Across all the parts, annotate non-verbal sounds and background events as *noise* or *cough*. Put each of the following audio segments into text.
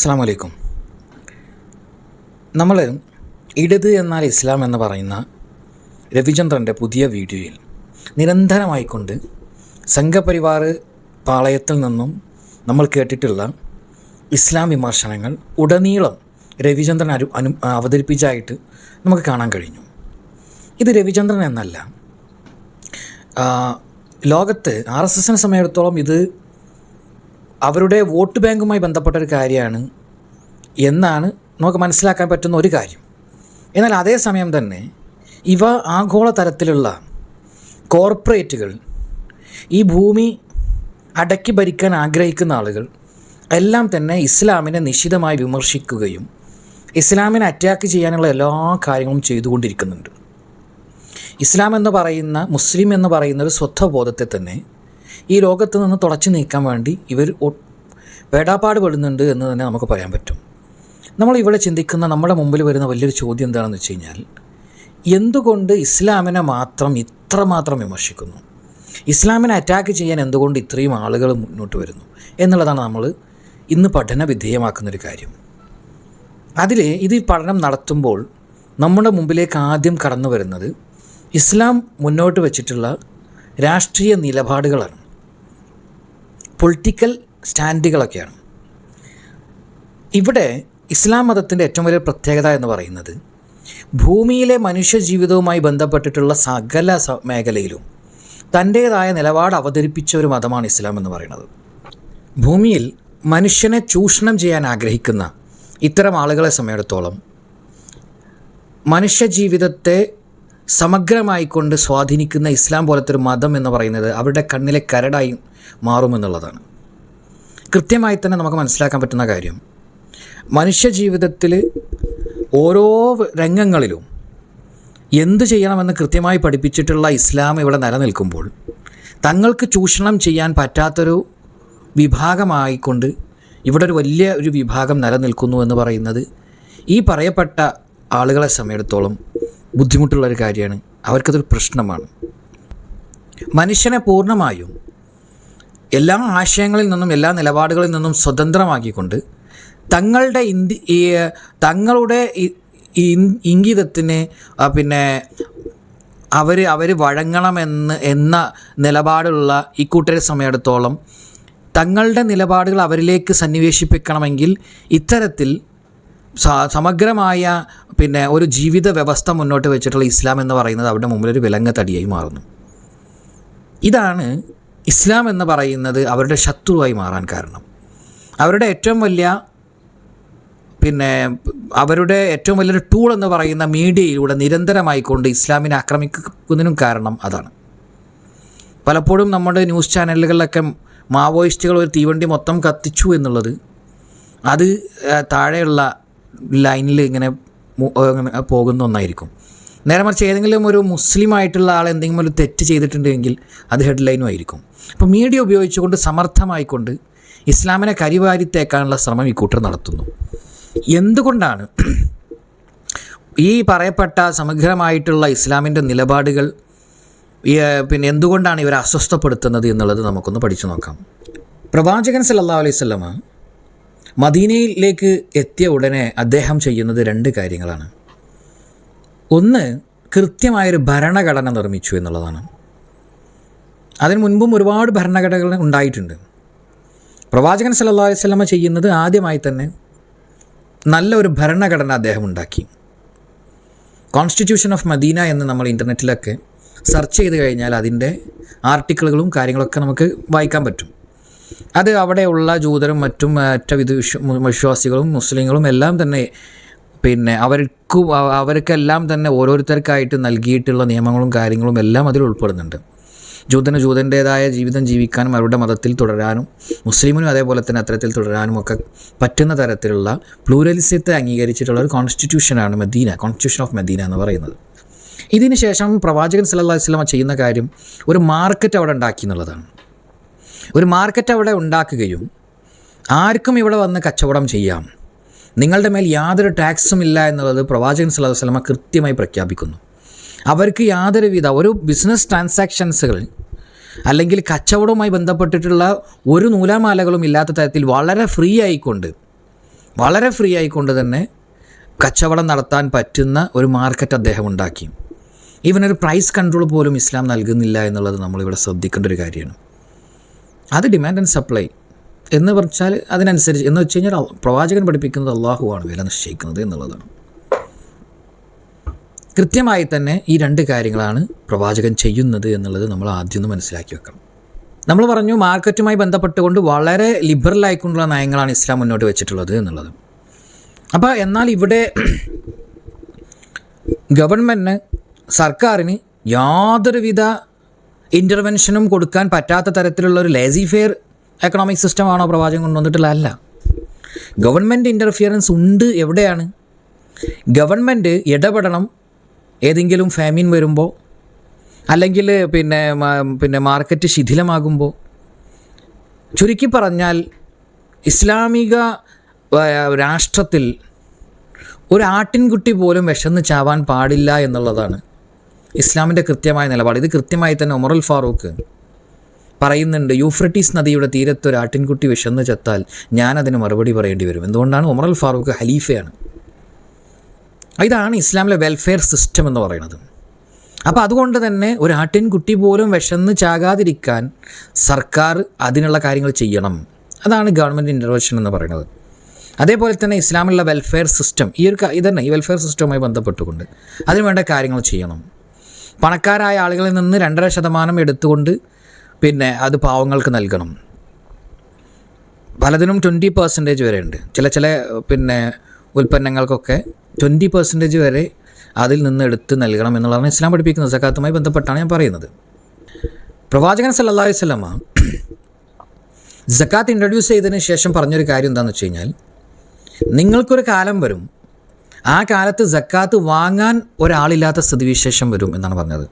അസ്സാം വലൈക്കും നമ്മൾ ഇടത് എന്നാൽ ഇസ്ലാം എന്ന് പറയുന്ന രവിചന്ദ്രന്റെ പുതിയ വീഡിയോയിൽ നിരന്തരമായിക്കൊണ്ട് സംഘപരിവാർ പാളയത്തിൽ നിന്നും നമ്മൾ കേട്ടിട്ടുള്ള ഇസ്ലാം വിമർശനങ്ങൾ ഉടനീളം രവിചന്ദ്രൻ അരു അനു അവതരിപ്പിച്ചായിട്ട് നമുക്ക് കാണാൻ കഴിഞ്ഞു. ഇത് രവിചന്ദ്രൻ എന്നല്ല. ലോകത്ത് ആർ എസ് എസിനെ സമയത്തോളം ഇത് അവരുടെ വോട്ട് ബാങ്കുമായി ബന്ധപ്പെട്ട ഒരു കാര്യമാണ് എന്നാണ് നമുക്ക് മനസ്സിലാക്കാൻ പറ്റുന്ന ഒരു കാര്യം. എന്നാൽ അതേസമയം തന്നെ ഇവ ആഗോള തരത്തിലുള്ള കോർപ്പറേറ്റുകൾ ഈ ഭൂമി അടക്കി ഭരിക്കാൻ ആഗ്രഹിക്കുന്ന ആളുകൾ എല്ലാം തന്നെ ഇസ്ലാമിനെ നിശിതമായി വിമർശിക്കുകയും ഇസ്ലാമിനെ അറ്റാക്ക് ചെയ്യാനുള്ള എല്ലാ കാര്യങ്ങളും ചെയ്തുകൊണ്ടിരിക്കുന്നുണ്ട്. ഇസ്ലാം എന്ന് പറയുന്ന മുസ്ലിം എന്ന് പറയുന്ന ഒരു സ്വത്വബോധത്തെ തന്നെ ഈ ലോകത്ത് നിന്ന് തുടച്ചു നീക്കാൻ വേണ്ടി ഇവർ വേടാപ്പാട് പെടുന്നുണ്ട് എന്ന് തന്നെ നമുക്ക് പറയാൻ പറ്റും. നമ്മൾ ഇവിടെ ചിന്തിക്കുന്ന നമ്മുടെ മുമ്പിൽ വരുന്ന വലിയൊരു ചോദ്യം എന്താണെന്ന് വെച്ച് കഴിഞ്ഞാൽ എന്തുകൊണ്ട് ഇസ്ലാമിനെ മാത്രം ഇത്രമാത്രം വിമർശിക്കുന്നു? ഇസ്ലാമിനെ അറ്റാക്ക് ചെയ്യാൻ എന്തുകൊണ്ട് ഇത്രയും ആളുകൾ മുന്നോട്ട് വരുന്നു? എന്നുള്ളതാണ് നമ്മൾ ഇന്ന് പഠന വിധേയമാക്കുന്നൊരു കാര്യം. അതിൽ ഇത് പഠനം നടത്തുമ്പോൾ നമ്മുടെ മുമ്പിലേക്ക് ആദ്യം കടന്നു വരുന്നത് ഇസ്ലാം മുന്നോട്ട് വച്ചിട്ടുള്ള രാഷ്ട്രീയ നിലപാടുകളാണ്. പൊളിറ്റിക്കൽ സ്റ്റാൻഡുകളൊക്കെയാണ് ഇവിടെ ഇസ്ലാം മതത്തിന്റെ ഏറ്റവും വലിയ പ്രത്യേകത എന്ന് പറയുന്നത് ഭൂമിയിലെ മനുഷ്യ ജീവിതവുമായി ബന്ധപ്പെട്ടിട്ടുള്ള സകല മേഖലയിലും തന്റേതായ നിലപാട് അവതരിപ്പിച്ച ഒരു മതമാണ് ഇസ്ലാം എന്ന് പറയുന്നത്. ഭൂമിയിൽ മനുഷ്യനെ ചൂഷണം ചെയ്യാൻ ആഗ്രഹിക്കുന്ന ഇത്തരം ആളുകളെ സമയത്തോളം മനുഷ്യ ജീവിതത്തെ സമഗ്രമായിക്കൊണ്ട് സ്വാധീനിക്കുന്ന ഇസ്ലാം പോലത്തെ ഒരു മതം എന്ന് പറയുന്നത് അവരുടെ കണ്ണിലെ കരടായി മാറുമെന്നുള്ളതാണ്. കൃത്യമായി തന്നെ നമുക്ക് മനസ്സിലാക്കാൻ പറ്റുന്ന കാര്യം. മനുഷ്യ ജീവിതത്തിൽ ഓരോ രംഗങ്ങളിലും എന്ത് ചെയ്യണമെന്ന് കൃത്യമായി പഠിപ്പിച്ചിട്ടുള്ള ഇസ്ലാം ഇവിടെ നിലനിൽക്കുമ്പോൾ തങ്ങൾക്ക് ചൂഷണം ചെയ്യാൻ പറ്റാത്തൊരു വിഭാഗമായിക്കൊണ്ട് ഇവിടെ ഒരു വലിയ ഒരു വിഭാഗം നിലനിൽക്കുന്നു എന്ന് പറയുന്നത് ഈ പറയപ്പെട്ട ആളുകളെ സമയത്തോളം ബുദ്ധിമുട്ടുള്ളൊരു കാര്യമാണ്. അവർക്കതൊരു പ്രശ്നമാണ്. മനുഷ്യനെ പൂർണമായും എല്ലാ ആശയങ്ങളിൽ നിന്നും എല്ലാ നിലപാടുകളിൽ നിന്നും സ്വതന്ത്രമാക്കിക്കൊണ്ട് തങ്ങളുടെ ഇന്ത്യ തങ്ങളുടെ ഇംഗിതത്തിന് പിന്നെ അവർ അവർ വഴങ്ങണമെന്ന് എന്ന നിലപാടുള്ള ഈ കൂട്ടരെ സമയത്തോളം തങ്ങളുടെ നിലപാടുകൾ അവരിലേക്ക് സന്നിവേശിപ്പിക്കണമെങ്കിൽ ഇത്തരത്തിൽ സമഗ്രമായ പിന്നെ ഒരു ജീവിത വ്യവസ്ഥ മുന്നോട്ട് വെച്ചിട്ടുള്ള ഇസ്ലാം എന്ന് പറയുന്നത് അവരുടെ മുമ്പിൽ ഒരു വിലങ്ങ തടിയായി മാറുന്നു. ഇതാണ് ഇസ്ലാം എന്ന് പറയുന്നത് അവരുടെ ശത്രുവായി മാറാൻ കാരണം. അവരുടെ ഏറ്റവും വലിയ പിന്നെ അവരുടെ ഏറ്റവും വലിയൊരു ടൂൾ എന്ന് പറയുന്ന മീഡിയയിലൂടെ നിരന്തരമായിക്കൊണ്ട് ഇസ്ലാമിനെ ആക്രമിക്കുന്നതിനും കാരണം അതാണ്. പലപ്പോഴും നമ്മുടെ ന്യൂസ് ചാനലുകളിലൊക്കെ മാവോയിസ്റ്റുകൾ ഒരു തീവണ്ടി മൊത്തം കത്തിച്ചു എന്നുള്ളത് അത് താഴെയുള്ള ലൈനിൽ ഇങ്ങനെ പോകുന്ന ഒന്നായിരിക്കും. നേരെ മറിച്ച് ഏതെങ്കിലും ഒരു മുസ്ലിം ആയിട്ടുള്ള ആൾ എന്തെങ്കിലും ഒരു തെറ്റ് ചെയ്തിട്ടുണ്ടെങ്കിൽ അത് ഹെഡ്ലൈനും ആയിരിക്കും. അപ്പോൾ മീഡിയ ഉപയോഗിച്ചുകൊണ്ട് സമർത്ഥമായിക്കൊണ്ട് ഇസ്ലാമിനെ കരിവാരിത്തേക്കാനുള്ള ശ്രമം ഈ കൂട്ടർ നടത്തുന്നു. എന്തുകൊണ്ടാണ് ഈ പറയപ്പെട്ട സമഗ്രമായിട്ടുള്ള ഇസ്ലാമിന്റെ നിലപാടുകൾ പിന്നെ എന്തുകൊണ്ടാണ് ഇവരെ അസ്വസ്ഥപ്പെടുത്തുന്നത് എന്നുള്ളത് നമുക്കൊന്ന് പഠിച്ചു നോക്കാം. പ്രവാചകൻ സല്ലാ അലൈഹി സ്വലമ മദീനയിലേക്ക് എത്തിയ ഉടനെ അദ്ദേഹം ചെയ്യുന്നത് രണ്ട് കാര്യങ്ങളാണ്. ഒന്ന് കൃത്യമായൊരു ഭരണഘടന നിർമ്മിച്ചു എന്നുള്ളതാണ്. അതിന് മുൻപും ഒരുപാട് ഭരണഘടനകൾ ഉണ്ടായിട്ടുണ്ട്. പ്രവാചകൻ സല്ലല്ലാഹു അലൈഹി സ്വലമ ചെയ്യുന്നത് ആദ്യമായി തന്നെ നല്ലൊരു ഭരണഘടന അദ്ദേഹം ഉണ്ടാക്കി. കോൺസ്റ്റിറ്റ്യൂഷൻ ഓഫ് മദീന എന്ന് നമ്മൾ ഇന്റർനെറ്റിലൊക്കെ സെർച്ച് ചെയ്ത് കഴിഞ്ഞാൽ അതിന്റെ ആർട്ടിക്കിളുകളും കാര്യങ്ങളൊക്കെ നമുക്ക് വായിക്കാൻ പറ്റും. അത് അവിടെയുള്ള ജൂതരും മറ്റും മറ്റ വിശ്വാസികളും മുസ്ലിങ്ങളും എല്ലാം തന്നെ പിന്നെ അവർക്ക് അവർക്കെല്ലാം തന്നെ ഓരോരുത്തർക്കായിട്ട് നൽകിയിട്ടുള്ള നിയമങ്ങളും കാര്യങ്ങളും എല്ലാം അതിൽ ഉൾപ്പെടുന്നുണ്ട്. ജൂതന് ജൂതന്റേതായ ജീവിതം ജീവിക്കാനും അവരുടെ മതത്തിൽ തുടരാനും മുസ്ലിമിനും അതേപോലെ തന്നെ അത്തരത്തിൽ തുടരാനും ഒക്കെ പറ്റുന്ന തരത്തിലുള്ള പ്ലൂരലിസത്തെ അംഗീകരിച്ചിട്ടുള്ള ഒരു കോൺസ്റ്റിറ്റ്യൂഷനാണ് മദീന കോൺസ്റ്റിറ്റ്യൂഷൻ ഓഫ് മദീന എന്ന് പറയുന്നത്. ഇതിനുശേഷം പ്രവാചകൻ സല്ലല്ലാഹു അലൈഹി വസല്ലമ ചെയ്യുന്ന കാര്യം ഒരു മാർക്കറ്റ് അവിടെ ഉണ്ടാക്കി എന്നുള്ളതാണ്. ഒരു മാർക്കറ്റ് അവിടെ ഉണ്ടാക്കുകയും ആർക്കും ഇവിടെ വന്ന് കച്ചവടം ചെയ്യാം. നിങ്ങളുടെ മേൽ യാതൊരു ടാക്സും ഇല്ല എന്നുള്ളത് പ്രവാചകൻ സല്ലല്ലാഹു വസ്ലമ കൃത്യമായി പ്രഖ്യാപിക്കുന്നു. അവർക്ക് യാതൊരുവിധ ഒരു ബിസിനസ് ട്രാൻസാക്ഷൻസുകൾ അല്ലെങ്കിൽ കച്ചവടവുമായി ബന്ധപ്പെട്ടിട്ടുള്ള ഒരു നൂലാമാലകളും ഇല്ലാത്ത തരത്തിൽ വളരെ ഫ്രീ ആയിക്കൊണ്ട് വളരെ ഫ്രീ ആയിക്കൊണ്ട് തന്നെ കച്ചവടം നടത്താൻ പറ്റുന്ന ഒരു മാർക്കറ്റ് അദ്ദേഹം ഉണ്ടാക്കി. ഈവൻ ഒരു പ്രൈസ് കൺട്രോൾ പോലും ഇസ്ലാം നൽകുന്നില്ല എന്നുള്ളത് നമ്മളിവിടെ ശ്രദ്ധിക്കേണ്ട ഒരു കാര്യമാണ്. അത് ഡിമാൻഡ് ആൻഡ് സപ്ലൈ എന്ന് പറഞ്ഞാൽ അതിനനുസരിച്ച് എന്ന് വെച്ച് കഴിഞ്ഞാൽ പ്രവാചകൻ പഠിപ്പിക്കുന്നത് അള്ളാഹുവാണ് വില നിശ്ചയിക്കുന്നത് എന്നുള്ളതാണ്. കൃത്യമായി തന്നെ ഈ രണ്ട് കാര്യങ്ങളാണ് പ്രവാചകൻ ചെയ്യുന്നത് എന്നുള്ളത് നമ്മൾ ആദ്യം ഒന്ന് മനസ്സിലാക്കി വെക്കണം. നമ്മൾ പറഞ്ഞു മാർക്കറ്റുമായി ബന്ധപ്പെട്ടുകൊണ്ട് വളരെ ലിബറൽ ആയിക്കൊണ്ടുള്ള നയങ്ങളാണ് ഇസ്ലാം മുന്നോട്ട് വെച്ചിട്ടുള്ളത് എന്നുള്ളത്. അപ്പോൾ എന്നാൽ ഇവിടെ ഗവൺമെന്റിന് സർക്കാരിന് യാതൊരുവിധ ഇന്റർവെൻഷനും കൊടുക്കാൻ പറ്റാത്ത തരത്തിലുള്ള ഒരു ലേസി ഫെയർ എക്കണോമിക് സിസ്റ്റമാണോ പ്രവാചകം കൊണ്ടുവന്നിട്ടുള്ള അല്ല ഗവൺമെന്റ് ഇന്റർഫിയറൻസ് ഉണ്ട് എവിടെയാണ്? ഗവൺമെന്റ് ഇടപെടണം ഏതെങ്കിലും ഫാമിൻ വരുമ്പോൾ അല്ലെങ്കിൽ പിന്നെ പിന്നെ മാർക്കറ്റ് ശിഥിലമാകുമ്പോൾ ചുരുക്കി പറഞ്ഞാൽ ഇസ്ലാമിക രാഷ്ട്രത്തിൽ ഒരു ആട്ടിൻകുട്ടി പോലും വിശന്ന് ചാവാൻ പാടില്ല എന്നുള്ളതാണ്. ഇസ്ലാമിന്റെ കൃത്യമായ നിലപാട്. ഇത് കൃത്യമായി തന്നെ ഉമറുൽ ഫാറൂഖ് പറയുന്നുണ്ട് യൂഫ്രട്ടീസ് നദിയുടെ തീരത്ത് ഒരു ആട്ടിൻകുട്ടി വിശന്ന് ചത്താൽ ഞാനതിന് മറുപടി പറയേണ്ടി വരും. എന്തുകൊണ്ടാണ് ഉമറുൽ ഫാറൂഖ് ഹലീഫയാണ് ഇതാണ് ഇസ്ലാമിലെ വെൽഫെയർ സിസ്റ്റം എന്ന് പറയുന്നത്. അപ്പോൾ അതുകൊണ്ട് തന്നെ ഒരു ആട്ടിൻകുട്ടി പോലും വിശന്ന് ചാകാതിരിക്കാൻ സർക്കാർ അതിനുള്ള കാര്യങ്ങൾ ചെയ്യണം. അതാണ് ഗവൺമെന്റ് ഇന്റർവെൻഷൻ എന്ന് പറയുന്നത്. അതേപോലെ തന്നെ ഇസ്ലാമിലുള്ള വെൽഫെയർ സിസ്റ്റം ഈ ഒരു ഇതന്നെ ഈ വെൽഫെയർ സിസ്റ്റവുമായി ബന്ധപ്പെട്ടുകൊണ്ട് അതിന് വേണ്ട കാര്യങ്ങൾ ചെയ്യണം. പണക്കാരായ ആളുകളിൽ നിന്ന് രണ്ടര ശതമാനം എടുത്തുകൊണ്ട് പിന്നെ അത് പാവങ്ങൾക്ക് നൽകണം. പലതിനും ട്വന്റി പെർസെന്റേജ് വരെ ഉണ്ട്. ചില ചില പിന്നെ ഉൽപ്പന്നങ്ങൾക്കൊക്കെ ട്വന്റി പെർസെന്റേജ് വരെ അതിൽ നിന്ന് എടുത്ത് നൽകണം എന്നുള്ളതാണ് ഇസ്ലാം പഠിപ്പിക്കുന്നത്. സക്കാത്തുമായി ബന്ധപ്പെട്ടാണ് ഞാൻ പറയുന്നത്. പ്രവാചകൻ സല്ലാ അലൈഹി വസല്ലമ *clears throat* സക്കാത്ത് ഇൻട്രൊഡ്യൂസ് ചെയ്തതിന് ശേഷം പറഞ്ഞൊരു കാര്യം എന്താണെന്ന് വെച്ച് കഴിഞ്ഞാൽ നിങ്ങൾക്കൊരു കാലം വരും. ആ കാലത്ത് ജക്കാത്ത് വാങ്ങാൻ ഒരാളില്ലാത്ത സ്ഥിതിവിശേഷം വരും എന്നാണ് പറഞ്ഞത്.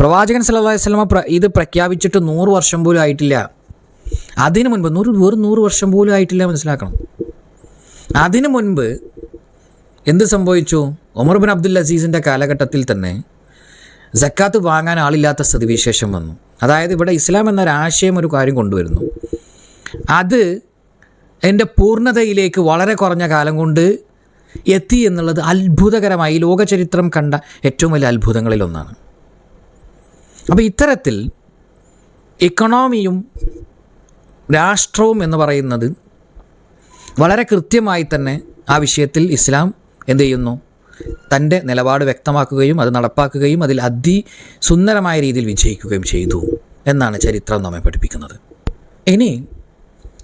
പ്രവാചകൻ സല്ലല്ലാഹി പ്ര ഇത് പ്രഖ്യാപിച്ചിട്ട് നൂറ് വർഷം പോലും ആയിട്ടില്ല. അതിനു മുൻപ് നൂറ് വെറും നൂറ് വർഷം പോലും ആയിട്ടില്ല മനസ്സിലാക്കണം. അതിനു മുൻപ് എന്ത് സംഭവിച്ചു? ഉമർ ബിൻ അബ്ദുൽ അസീസിന്റെ കാലഘട്ടത്തിൽ തന്നെ ജക്കാത്ത് വാങ്ങാൻ ആളില്ലാത്ത സ്ഥിതിവിശേഷം വന്നു. അതായത് ഇവിടെ ഇസ്ലാം എന്നൊരു ആശയം ഒരു കാര്യം കൊണ്ടുവരുന്നു. അത് എന്റെ പൂർണതയിലേക്ക് വളരെ കുറഞ്ഞ കാലം കൊണ്ട് എത്തി എന്നുള്ളത് അത്ഭുതകരമായി ലോകചരിത്രം കണ്ട ഏറ്റവും വലിയ അത്ഭുതങ്ങളിലൊന്നാണ് അപ്പോൾ ഇത്തരത്തിൽ ഇക്കണോമിയും രാഷ്ട്രവും എന്ന് പറയുന്നത് വളരെ കൃത്യമായി തന്നെ ആ വിഷയത്തിൽ ഇസ്ലാം എന്ത് ചെയ്യുന്നു? തന്റെ നിലപാട് വ്യക്തമാക്കുകയും അത് നടപ്പാക്കുകയും അതിൽ അതിസുന്ദരമായ രീതിയിൽ വിജയിക്കുകയും ചെയ്തു എന്നാണ് ചരിത്രം നമ്മെ പഠിപ്പിക്കുന്നത്. ഇനി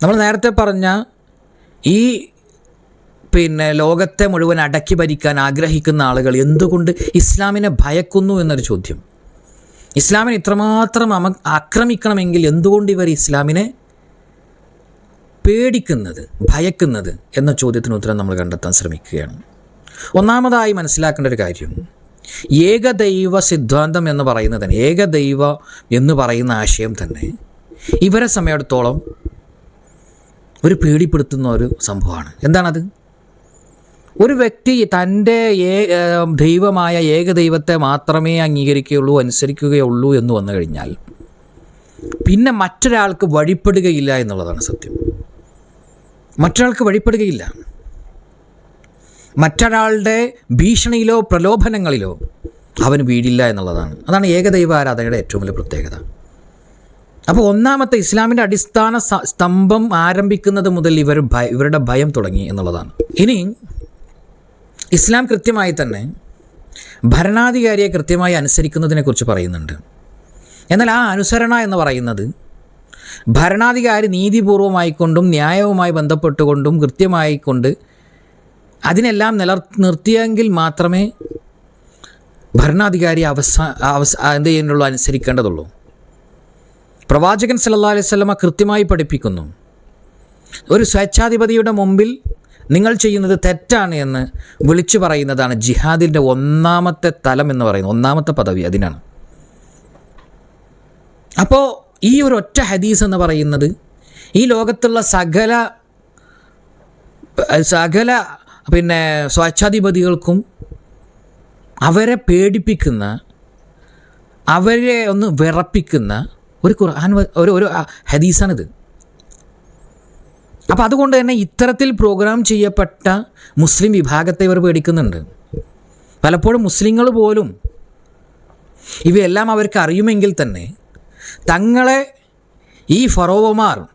നമ്മൾ നേരത്തെ പറഞ്ഞ ഈ പിന്നെ ലോകത്തെ മുഴുവൻ അടക്കി ഭരിക്കാൻ ആഗ്രഹിക്കുന്ന ആളുകൾ എന്തുകൊണ്ട് ഇസ്ലാമിനെ ഭയക്കുന്നു എന്നൊരു ചോദ്യം. ഇസ്ലാമിനെ ഇത്രമാത്രം അമ ആക്രമിക്കണമെങ്കിൽ എന്തുകൊണ്ട് ഇവർ ഇസ്ലാമിനെ പേടിക്കുന്നത് ഭയക്കുന്നത് എന്ന ചോദ്യത്തിന് ഉത്തരം നമ്മൾ കണ്ടെത്താൻ ശ്രമിക്കുകയാണ്. ഒന്നാമതായി മനസ്സിലാക്കേണ്ട ഒരു കാര്യം. ഏകദൈവ സിദ്ധാന്തം എന്ന് പറയുന്നത് തന്നെ ഏകദൈവ എന്ന് പറയുന്ന ആശയം തന്നെ ഇവരെ സമയത്തോളം ഒരു പേടിപ്പെടുത്തുന്ന ഒരു സംഭവമാണ്. എന്താണത്? ഒരു വ്യക്തി തന്റെ ദൈവമായ ഏകദൈവത്തെ മാത്രമേ അംഗീകരിക്കുകയുള്ളൂ അനുസരിക്കുകയുള്ളൂ എന്ന് വന്നു കഴിഞ്ഞാൽ പിന്നെ മറ്റൊരാൾക്ക് വഴിപ്പെടുകയില്ല എന്നുള്ളതാണ് സത്യം. മറ്റൊരാൾക്ക് വഴിപ്പെടുകയില്ല. മറ്റൊരാളുടെ ഭീഷണിയിലോ പ്രലോഭനങ്ങളിലോ അവന് വീടില്ല എന്നുള്ളതാണ്. അതാണ് ഏകദൈവ ആരാധനയുടെ ഏറ്റവും വലിയ പ്രത്യേകത. അപ്പോൾ ഒന്നാമത്തെ ഇസ്ലാമിന്റെ അടിസ്ഥാന സ്തംഭം ആരംഭിക്കുന്നത് മുതൽ ഇവർ ഇവരുടെ ഭയം തുടങ്ങി എന്നുള്ളതാണ്. ഇനി ഇസ്ലാം കൃത്യമായി തന്നെ ഭരണാധികാരിയെ കൃത്യമായി അനുസരിക്കുന്നതിനെക്കുറിച്ച് പറയുന്നുണ്ട്. എന്നാൽ ആ അനുസരണ എന്ന് പറയുന്നത് ഭരണാധികാരി നീതിപൂർവമായിക്കൊണ്ടും ന്യായവുമായി ബന്ധപ്പെട്ടുകൊണ്ടും കൃത്യമായിക്കൊണ്ട് അതിനെല്ലാം നിലർ നിർത്തിയെങ്കിൽ മാത്രമേ ഭരണാധികാരി അവസാ അവസ എന്ത് ചെയ്യുന്നുള്ളൂ? അനുസരിക്കേണ്ടതുള്ളൂ. പ്രവാചകൻ സല്ലാ അലൈവല്ല കൃത്യമായി പഠിപ്പിക്കുന്നു. ഒരു സ്വേച്ഛാധിപതിയുടെ മുമ്പിൽ നിങ്ങൾ ചെയ്യുന്നത് തെറ്റാണ് എന്ന് വിളിച്ചു പറയുന്നതാണ് ജിഹാദിന്റെ ഒന്നാമത്തെ തലം എന്ന് പറയുന്നത്. ഒന്നാമത്തെ പദവി അതിനാണ്. അപ്പോൾ ഈ ഒരു ഒറ്റ ഹദീസ് എന്ന് പറയുന്നത് ഈ ലോകത്തുള്ള സകല സകല പിന്നെ സ്വേച്ഛാധിപതികൾക്കും അവരെ പേടിപ്പിക്കുന്ന അവരെ ഒന്ന് വിറപ്പിക്കുന്ന ഒരു ഖുർആൻ ഒരു ഒരു ഹദീസാണിത്. അപ്പോൾ അതുകൊണ്ട് തന്നെ ഇത്തരത്തിൽ പ്രോഗ്രാം ചെയ്യപ്പെട്ട മുസ്ലിം വിഭാഗത്തെ ഇവർ പേടിക്കുന്നുണ്ട്. പലപ്പോഴും മുസ്ലിങ്ങൾ പോലും ഇവയെല്ലാം അവർക്ക് അറിയുമെങ്കിൽ തന്നെ തങ്ങളെ ഈ ഫറോവമാർ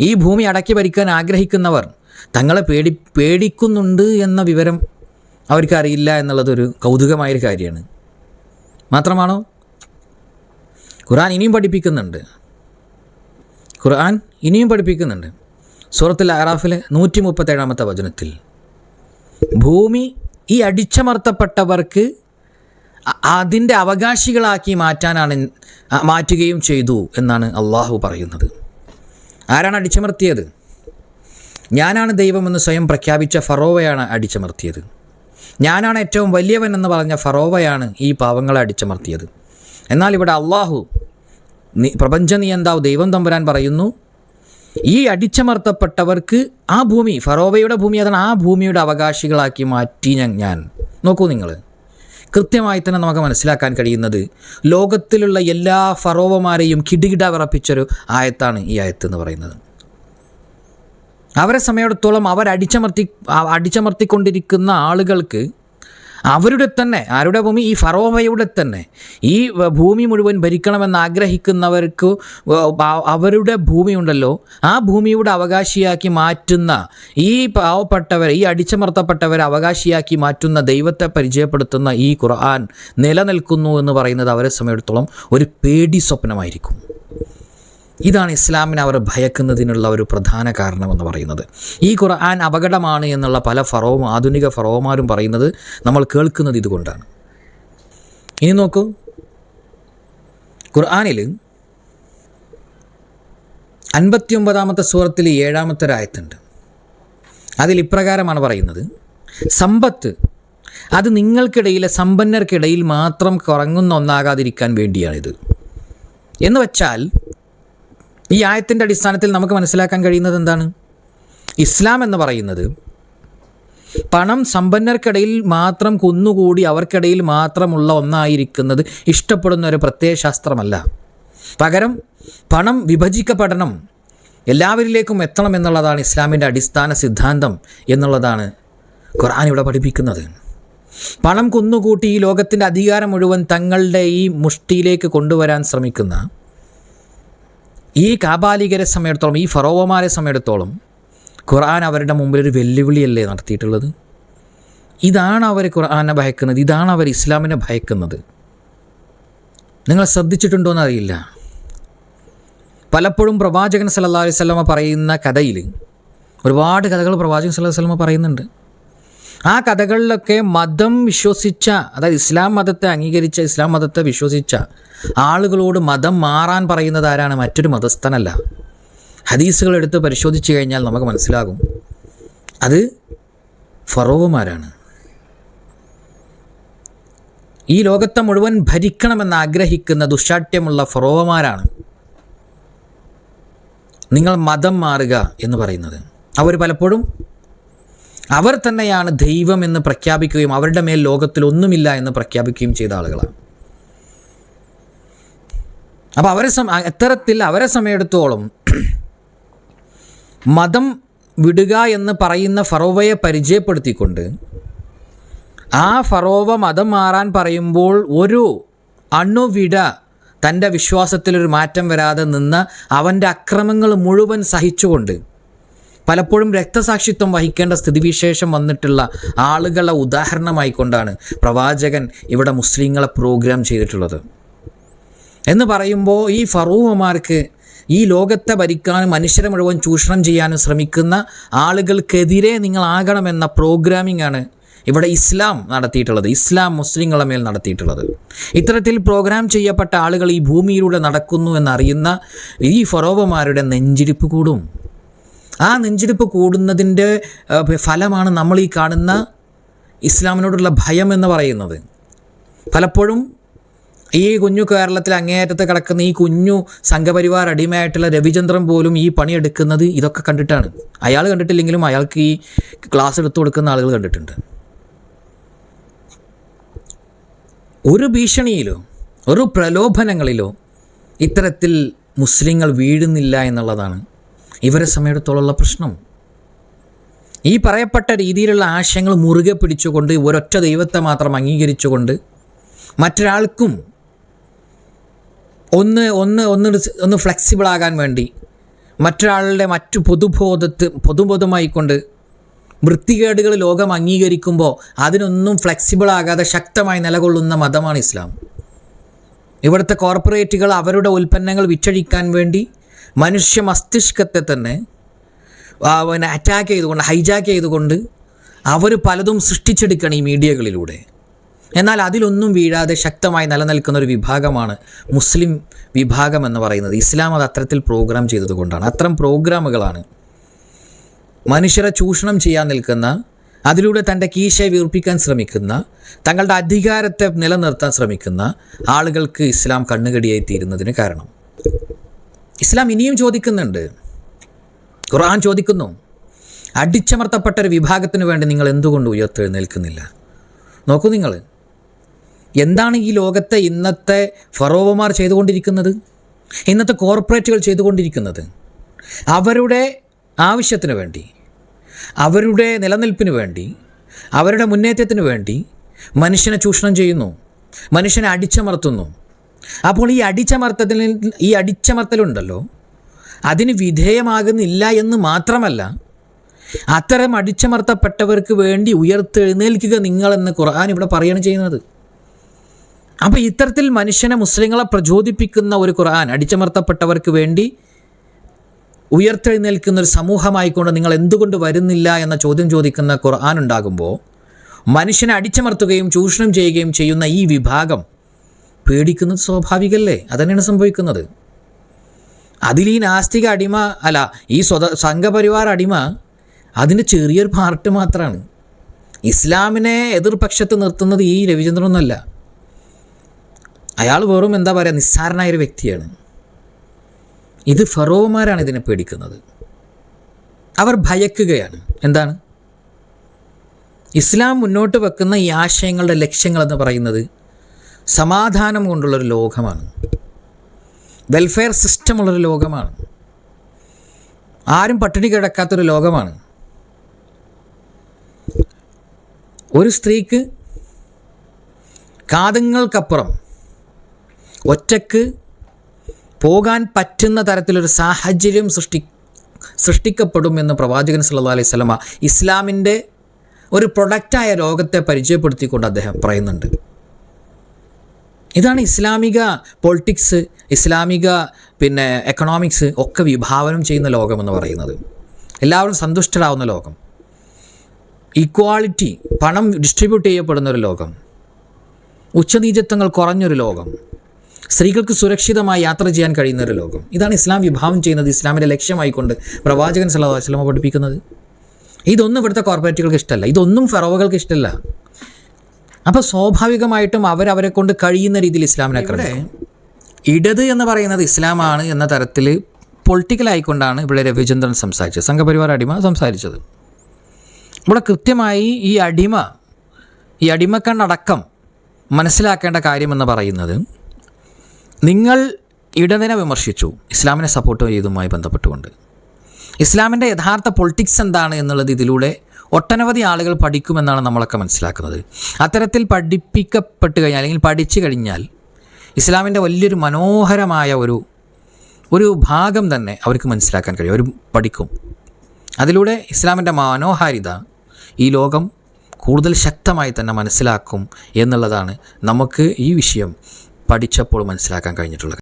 ഈ ഭൂമി അടക്കി ഭരിക്കാൻ ആഗ്രഹിക്കുന്നവർ തങ്ങളെ പേടി പേടിക്കുന്നുണ്ട് എന്ന വിവരം അവർക്കറിയില്ല എന്നുള്ളതൊരു കൗതുകമായൊരു കാര്യമാണ്. മാത്രമാണോ? ഖുർആൻ ഇനിയും പഠിപ്പിക്കുന്നുണ്ട്. ഖുർആൻ ഇനിയും പഠിപ്പിക്കുന്നുണ്ട്. സൂറത്തിൽ അറാഫിലെ നൂറ്റി മുപ്പത്തേഴാമത്തെ വചനത്തിൽ ഭൂമി ഈ അടിച്ചമർത്തപ്പെട്ടവർക്ക് അതിന്റെ അവകാശികളാക്കി മാറ്റാനാണ് മാറ്റുകയും ചെയ്തു എന്നാണ് അള്ളാഹു പറയുന്നത്. ആരാണ് അടിച്ചമർത്തിയത്? ഞാനാണ് ദൈവമെന്ന് സ്വയം പ്രഖ്യാപിച്ച ഫറോവയാണ് അടിച്ചമർത്തിയത്. ഞാനാണ് ഏറ്റവും വലിയവൻ എന്ന് പറഞ്ഞ ഫറോവയാണ് ഈ പാവങ്ങളെ അടിച്ചമർത്തിയത്. എന്നാൽ ഇവിടെ അള്ളാഹു പ്രപഞ്ച നിയന്താവ് ദൈവം തമ്പുരാൻ പറയുന്നു? ഈ അടിച്ചമർത്തപ്പെട്ടവർക്ക് ആ ഭൂമി ഫറോവയുടെ ഭൂമി അതാണ് ആ ഭൂമിയുടെ അവകാശികളാക്കി മാറ്റി ഞാൻ ഞാൻ. നോക്കൂ നിങ്ങൾ കൃത്യമായി തന്നെ നമുക്ക് മനസ്സിലാക്കാൻ കഴിയുന്നത് ലോകത്തിലുള്ള എല്ലാ ഫറോവമാരെയും കിടുകിട വിറപ്പിച്ചൊരു ആയത്താണ് ഈ ആയത്ത് എന്ന് പറയുന്നത്. അവരെ സമയത്തോളം അവരടിച്ചമർത്തി അടിച്ചമർത്തിക്കൊണ്ടിരിക്കുന്ന ആളുകൾക്ക് അവരുടെ തന്നെ ആരുടെ ഭൂമി? ഈ ഫറോവയുടെ തന്നെ. ഈ ഭൂമി മുഴുവൻ ഭരിക്കണമെന്ന് ആഗ്രഹിക്കുന്നവർക്ക് അവരുടെ ഭൂമി ഭൂമിയുണ്ടല്ലോ ആ ഭൂമിയുടെ അവകാശിയാക്കി മാറ്റുന്ന ഈ പാവപ്പെട്ടവരെ ഈ അടിച്ചമർത്തപ്പെട്ടവരെ അവകാശിയാക്കി മാറ്റുന്ന ദൈവത്തെ പരിചയപ്പെടുത്തുന്ന ഈ ഖുർആൻ നിലനിൽക്കുന്നു എന്ന് പറയുന്നത് അവരെ സമയത്തോളം ഒരു പേടി സ്വപ്നമായിരിക്കും. ഇതാണ് ഇസ്ലാമിനെ അവർ ഭയക്കുന്നതിനുള്ള ഒരു പ്രധാന കാരണമെന്ന് പറയുന്നത്. ഈ ഖുർആൻ അപകടമാണ് എന്നുള്ള പല ഫറവും ആധുനിക ഫറോമാരും പറയുന്നത് നമ്മൾ കേൾക്കുന്നത് ഇതുകൊണ്ടാണ്. ഇനി നോക്കൂ. ഖുർആനിൽ അൻപത്തിയൊമ്പതാമത്തെ സൂറത്തിൽ ഏഴാമത്തെ ഒരായത്തുണ്ട് അതിൽ ഇപ്രകാരമാണ് പറയുന്നത്. സമ്പത്ത് അത് നിങ്ങൾക്കിടയിലെ സമ്പന്നർക്കിടയിൽ മാത്രം കുറങ്ങുന്ന ഒന്നാകാതിരിക്കാൻ വേണ്ടിയാണിത്. എന്ന് വച്ചാൽ ഈ ആയത്തിന്റെ അടിസ്ഥാനത്തിൽ നമുക്ക് മനസ്സിലാക്കാൻ കഴിയുന്നത് എന്താണ്? ഇസ്ലാം എന്ന് പറയുന്നത് പണം സമ്പന്നർക്കിടയിൽ മാത്രം കുന്നുകൂടി അവർക്കിടയിൽ മാത്രമുള്ള ഒന്നായിരിക്കുന്നത് ഇഷ്ടപ്പെടുന്ന ഒരു പ്രത്യയശാസ്ത്രമല്ല പകരം പണം വിഭജിക്കപ്പെടണം എല്ലാവരിലേക്കും എത്തണം എന്നുള്ളതാണ് ഇസ്ലാമിന്റെ അടിസ്ഥാന സിദ്ധാന്തം എന്നുള്ളതാണ് ഖുർആൻ ഇവിടെ പഠിപ്പിക്കുന്നത്. പണം കുന്നുകൂട്ടി ഈ ലോകത്തിന്റെ അധികാരം മുഴുവൻ തങ്ങളുടെ ഈ മുഷ്ടിയിലേക്ക് കൊണ്ടുവരാൻ ശ്രമിക്കുന്ന ഈ കാബാലികരെ സമയത്തോളം ഈ ഫറോവമാരെ സമയത്തോളം ഖുർആൻ അവരുടെ മുമ്പിൽ ഒരു വെല്ലുവിളിയല്ലേ നടത്തിയിട്ടുള്ളത്? ഇതാണ് അവർ ഖുർആനെ ഭയക്കുന്നത് ഇതാണ് അവർ ഇസ്ലാമിനെ ഭയക്കുന്നത്. നിങ്ങൾ ശ്രദ്ധിച്ചിട്ടുണ്ടോ എന്നറിയില്ല. പലപ്പോഴും പ്രവാചകൻ സല്ലാ അലൈഹി വസല്ലമ പറയുന്ന കഥയിൽ ഒരുപാട് കഥകൾ പ്രവാചകൻ സല്ലാ അലൈഹി വസല്ലമ പറയുന്നുണ്ട്. ആ കഥകളിലൊക്കെ മതം വിശ്വസിച്ച അതായത് ഇസ്ലാം മതത്തെ അംഗീകരിച്ച ഇസ്ലാം മതത്തെ വിശ്വസിച്ച ആളുകളോട് മതം മാറാൻ പറയുന്നത് ആരാണ്? മറ്റൊരു മതസ്ഥനല്ല. ഹദീസുകൾ എടുത്ത് പരിശോധിച്ച് കഴിഞ്ഞാൽ നമുക്ക് മനസ്സിലാകും. അത് ഫറോവുമാരാണ്. ഈ ലോകത്തെ മുഴുവൻ ഭരിക്കണമെന്ന് ആഗ്രഹിക്കുന്ന ദുശാഠ്യമുള്ള ഫറോവമാരാണ് നിങ്ങൾ മതം മാറുക എന്ന് പറയുന്നത്. അവർ പലപ്പോഴും അവർ തന്നെയാണ് ദൈവം എന്ന് പ്രഖ്യാപിക്കുകയും അവരുടെ മേൽ ലോകത്തിൽ ഒന്നുമില്ല എന്ന് പ്രഖ്യാപിക്കുകയും ചെയ്ത ആളുകളാണ്. അപ്പോൾ അവരെ സമ അവരെ സമയെടുത്തോളം *clears throat* മതം വിടുക എന്ന് പറയുന്ന ഫറോവയെ പരിചയപ്പെടുത്തിക്കൊണ്ട് ആ ഫറോവ മതം മാറാൻ പറയുമ്പോൾ ഒരു അണുവിട തന്റെ വിശ്വാസത്തിലൊരു മാറ്റം വരാതെ നിന്ന് അവന്റെ അക്രമങ്ങൾ മുഴുവൻ സഹിച്ചുകൊണ്ട് പലപ്പോഴും രക്തസാക്ഷിത്വം വഹിക്കേണ്ട സ്ഥിതിവിശേഷം വന്നിട്ടുള്ള ആളുകളെ ഉദാഹരണമായിക്കൊണ്ടാണ് പ്രവാചകൻ ഇവിടെ മുസ്ലിങ്ങളെ പ്രോഗ്രാം ചെയ്തിട്ടുള്ളത്. എന്ന് പറയുമ്പോൾ ഈ ഫറൂഹമാർക്ക് ഈ ലോകത്തെ ഭരിക്കാനും മനുഷ്യരെ മുഴുവൻ ചൂഷണം ചെയ്യാനും ശ്രമിക്കുന്ന ആളുകൾക്കെതിരെ നിങ്ങളാകണമെന്ന പ്രോഗ്രാമിംഗ് ആണ് ഇവിടെ ഇസ്ലാം നടത്തിയിട്ടുള്ളത്. ഇസ്ലാം മുസ്ലിങ്ങളെ മേൽ നടത്തിയിട്ടുള്ളത്. ഇത്തരത്തിൽ പ്രോഗ്രാം ചെയ്യപ്പെട്ട ആളുകൾ ഈ ഭൂമിയിലൂടെ നടക്കുന്നു എന്നറിയുന്ന ഈ ഫറോവമാരുടെ നെഞ്ചിരിപ്പ് കൂടും. ആ നെഞ്ചിടിപ്പ് കൂടുന്നതിന്റെ ഫലമാണ് നമ്മൾ ഈ കാണുന്ന ഇസ്ലാമിനോടുള്ള ഭയം എന്ന് പറയുന്നത്. പലപ്പോഴും ഈ കുഞ്ഞു കേരളത്തിൽ അങ്ങേയറ്റത്ത് കിടക്കുന്ന ഈ കുഞ്ഞു സംഘപരിവാർ അടിമയായിട്ടുള്ള രവിചന്ദ്രൻ പോലും ഈ പണിയെടുക്കുന്നത് ഇതൊക്കെ കണ്ടിട്ടാണ്. അയാൾ കണ്ടിട്ടില്ലെങ്കിലും അയാൾക്ക് ഈ ക്ലാസ് എടുത്തു കൊടുക്കുന്ന ആളുകൾ കണ്ടിട്ടുണ്ട്. ഒരു ഭീഷണിയിലോ ഒരു പ്രലോഭനങ്ങളിലോ ഇത്തരത്തിൽ മുസ്ലിങ്ങൾ വീഴുന്നില്ല എന്നുള്ളതാണ് ഇവരെ സമയത്തോളമുള്ള പ്രശ്നം. ഈ പറയപ്പെട്ട രീതിയിലുള്ള ആശയങ്ങൾ മുറുകെ പിടിച്ചുകൊണ്ട് ഒരൊറ്റ ദൈവത്തെ മാത്രം അംഗീകരിച്ചുകൊണ്ട് മറ്റൊരാൾക്കും ഒന്ന് ഒന്ന് ഒന്ന് ഒന്ന് ഫ്ലെക്സിബിൾ ആകാൻ വേണ്ടി മറ്റൊരാളുടെ മറ്റു പൊതുബോധത്ത് പൊതുബോധമായിക്കൊണ്ട് വൃത്തികേടുകൾ ലോകം അംഗീകരിക്കുമ്പോൾ അതിനൊന്നും ഫ്ലെക്സിബിൾ ആകാതെ ശക്തമായി നിലകൊള്ളുന്ന മതമാണ് ഇസ്ലാം. ഇവിടുത്തെ കോർപ്പറേറ്റുകൾ അവരുടെ ഉൽപ്പന്നങ്ങൾ വിറ്റഴിക്കാൻ വേണ്ടി മനുഷ്യ മസ്തിഷ്കത്തെ തന്നെ പിന്നെ അറ്റാക്ക് ചെയ്തുകൊണ്ട് ഹൈജാക്ക് ചെയ്തുകൊണ്ട് അവർ പലതും സൃഷ്ടിച്ചെടുക്കണം ഈ മീഡിയകളിലൂടെ. എന്നാൽ അതിലൊന്നും വീഴാതെ ശക്തമായി നിലനിൽക്കുന്ന ഒരു വിഭാഗമാണ് മുസ്ലിം വിഭാഗം എന്ന് പറയുന്നത്. ഇസ്ലാം അത് അത്തരത്തിൽ പ്രോഗ്രാം ചെയ്തതുകൊണ്ടാണ്. അത്തരം പ്രോഗ്രാമുകളാണ് മനുഷ്യരെ ചൂഷണം ചെയ്യാൻ നിൽക്കുന്ന അതിലൂടെ തന്റെ കീശയെ വീർപ്പിക്കാൻ ശ്രമിക്കുന്ന തങ്ങളുടെ അധികാരത്തെ നിലനിർത്താൻ ശ്രമിക്കുന്ന ആളുകൾക്ക് ഇസ്ലാം കണ്ണുകടിയായി തീരുന്നതിന് കാരണം. ഇസ്ലാം ഇനിയും ചോദിക്കുന്നുണ്ട്. ഖുർആൻ ചോദിക്കുന്നു. അടിച്ചമർത്തപ്പെട്ട ഒരു വിഭാഗത്തിന് വേണ്ടി നിങ്ങൾ എന്തുകൊണ്ട് ഉയർത്തെഴുന്നേൽക്കുന്നില്ല? നോക്കൂ നിങ്ങൾ. എന്താണ് ഈ ലോകത്തെ ഇന്നത്തെ ഫറോവമാർ ചെയ്തുകൊണ്ടിരിക്കുന്നത്? ഇന്നത്തെ കോർപ്പറേറ്റുകൾ ചെയ്തുകൊണ്ടിരിക്കുന്നത്? അവരുടെ ആവശ്യത്തിന് വേണ്ടി അവരുടെ നിലനിൽപ്പിന് വേണ്ടി അവരുടെ മുന്നേറ്റത്തിന് വേണ്ടി മനുഷ്യനെ ചൂഷണം ചെയ്യുന്നു മനുഷ്യനെ അടിച്ചമർത്തുന്നു അപ്പോൾ ഈ അടിച്ചമർത്തത്തിൽ ഈ അടിച്ചമർത്തലുണ്ടല്ലോ. അതിന് വിധേയമാകുന്നില്ല എന്ന് മാത്രമല്ല അത്തരം അടിച്ചമർത്തപ്പെട്ടവർക്ക് വേണ്ടി ഉയർത്തെഴുന്നേൽക്കുക നിങ്ങളെന്ന് ഖുർആൻ ഇവിടെ പറയുകയാണ് ചെയ്യുന്നത്. അപ്പോൾ ഇത്തരത്തിൽ മനുഷ്യനെ മുസ്ലിങ്ങളെ പ്രചോദിപ്പിക്കുന്ന ഒരു ഖുർആൻ അടിച്ചമർത്തപ്പെട്ടവർക്ക് വേണ്ടി ഉയർത്തെഴുന്നേൽക്കുന്ന ഒരു സമൂഹമായിക്കൊണ്ട് നിങ്ങൾ എന്തുകൊണ്ട് വരുന്നില്ല എന്ന ചോദ്യം ചോദിക്കുന്ന ഖുർആൻ ഉണ്ടാകുമ്പോൾ മനുഷ്യനെ അടിച്ചമർത്തുകയും ചൂഷണം ചെയ്യുകയും ചെയ്യുന്ന ഈ വിഭാഗം പേടിക്കുന്നത് സ്വാഭാവികല്ലേ? അതന്നെയാണ് സംഭവിക്കുന്നത്. അതിൽ ഈ നാസ്തിക അടിമ അല്ല ഈ സ്വത സംഘപരിവാർ അടിമ അതിന്റെ ചെറിയൊരു പാർട്ട് മാത്രമാണ് ഇസ്ലാമിനെ എതിർപക്ഷത്ത് നിർത്തുന്നത് ഈ രവിചന്ദ്രനൊന്നുമല്ല അയാൾ വെറും എന്താ പറയുക നിസ്സാരനായൊരു വ്യക്തിയാണ്. ഇത് ഫറോവമാരാണ് ഇതിനെ പേടിക്കുന്നത്. അവർ ഭയക്കുകയാണ്. എന്താണ്? ഇസ്ലാം മുന്നോട്ട് വെക്കുന്ന ഈ ആശയങ്ങളുടെ ലക്ഷ്യങ്ങൾ എന്ന് പറയുന്നത് സമാധാനം കൊണ്ടുള്ളൊരു ലോകമാണ്. വെൽഫെയർ സിസ്റ്റം സിസ്റ്റമുള്ളൊരു ലോകമാണ്. ആരും പട്ടിണി കിടക്കാത്തൊരു ലോകമാണ്. ഒരു സ്ത്രീക്ക് കാതുങ്ങൾക്കപ്പുറം ഒറ്റയ്ക്ക് പോകാൻ പറ്റുന്ന തരത്തിലൊരു സാഹചര്യം സൃഷ്ടി സൃഷ്ടിക്കപ്പെടും എന്ന് പ്രവാചകൻ സല്ലാ അലൈഹി സ്വലമ ഇസ്ലാമിന്റെ ഒരു പ്രൊഡക്റ്റായ ലോകത്തെ പരിചയപ്പെടുത്തിക്കൊണ്ട് അദ്ദേഹം പറയുന്നുണ്ട്. ഇതാണ് ഇസ്ലാമിക പൊളിറ്റിക്സ് ഇസ്ലാമിക പിന്നെ എക്കണോമിക്സ് ഒക്കെ വിഭാവനം ചെയ്യുന്ന ലോകമെന്ന് പറയുന്നത്. എല്ലാവരും സന്തുഷ്ടരാകുന്ന ലോകം. ഈക്വാളിറ്റി പണം ഡിസ്ട്രിബ്യൂട്ട് ചെയ്യപ്പെടുന്ന ഒരു ലോകം. ഉച്ചനീചത്വങ്ങൾ കുറഞ്ഞൊരു ലോകം. സ്ത്രീകൾക്ക് സുരക്ഷിതമായി യാത്ര ചെയ്യാൻ കഴിയുന്ന ഒരു ലോകം. ഇതാണ് ഇസ്ലാം വിഭാവനം ചെയ്യുന്നത് ഇസ്ലാമിന്റെ ലക്ഷ്യമായിക്കൊണ്ട് പ്രവാചകൻ വസല്ലമ പഠിപ്പിക്കുന്നത്. ഇതൊന്നും ഇവിടുത്തെ കോർപ്പറേറ്റുകൾക്ക് ഇഷ്ടമല്ല ഇതൊന്നും ഫെറോവകൾക്ക് ഇഷ്ടമല്ല അപ്പോൾ സ്വാഭാവികമായിട്ടും അവർ അവരെ കൊണ്ട് കഴിയുന്ന രീതിയിൽ ഇസ്ലാമിനെ കണ്ടു ഇടത് എന്ന് പറയുന്നത് ഇസ്ലാമാണ് എന്ന തരത്തിൽ പൊളിറ്റിക്കലായിക്കൊണ്ടാണ് ഇവിടെ രവിചന്ദ്രൻ സംസാരിച്ചത്. സംഘപരിവാർ അടിമ സംസാരിച്ചത്. ഇവിടെ കൃത്യമായി ഈ അടിമ ഈ അടിമക്കണ്ണടക്കം മനസ്സിലാക്കേണ്ട കാര്യമെന്ന് പറയുന്നത് നിങ്ങൾ ഇടതിനെ വിമർശിച്ചു ഇസ്ലാമിനെ സപ്പോർട്ട് ചെയ്തതുമായി ബന്ധപ്പെട്ടുകൊണ്ട്. ഇസ്ലാമിന്റെ യഥാർത്ഥ പൊളിറ്റിക്സ് എന്താണ് എന്നുള്ളത് ഇതിലൂടെ ഒട്ടനവധി ആളുകൾ പഠിക്കുമെന്നാണ് നമ്മളൊക്കെ മനസ്സിലാക്കുന്നത്. അത്തരത്തിൽ പഠിപ്പിക്കപ്പെട്ട് കഴിഞ്ഞാൽ അല്ലെങ്കിൽ പഠിച്ചു കഴിഞ്ഞാൽ ഇസ്ലാമിന്റെ വലിയൊരു മനോഹരമായ ഒരു ഒരു ഭാഗം തന്നെ അവർക്ക് മനസ്സിലാക്കാൻ കഴിയും. അവർ പഠിക്കും. അതിലൂടെ ഇസ്ലാമിന്റെ മനോഹാരിത ഈ ലോകം കൂടുതൽ ശക്തമായി തന്നെ മനസ്സിലാക്കും എന്നുള്ളതാണ് നമുക്ക് ഈ വിഷയം പഠിച്ചപ്പോൾ മനസ്സിലാക്കാൻ കഴിഞ്ഞിട്ടുള്ളത്.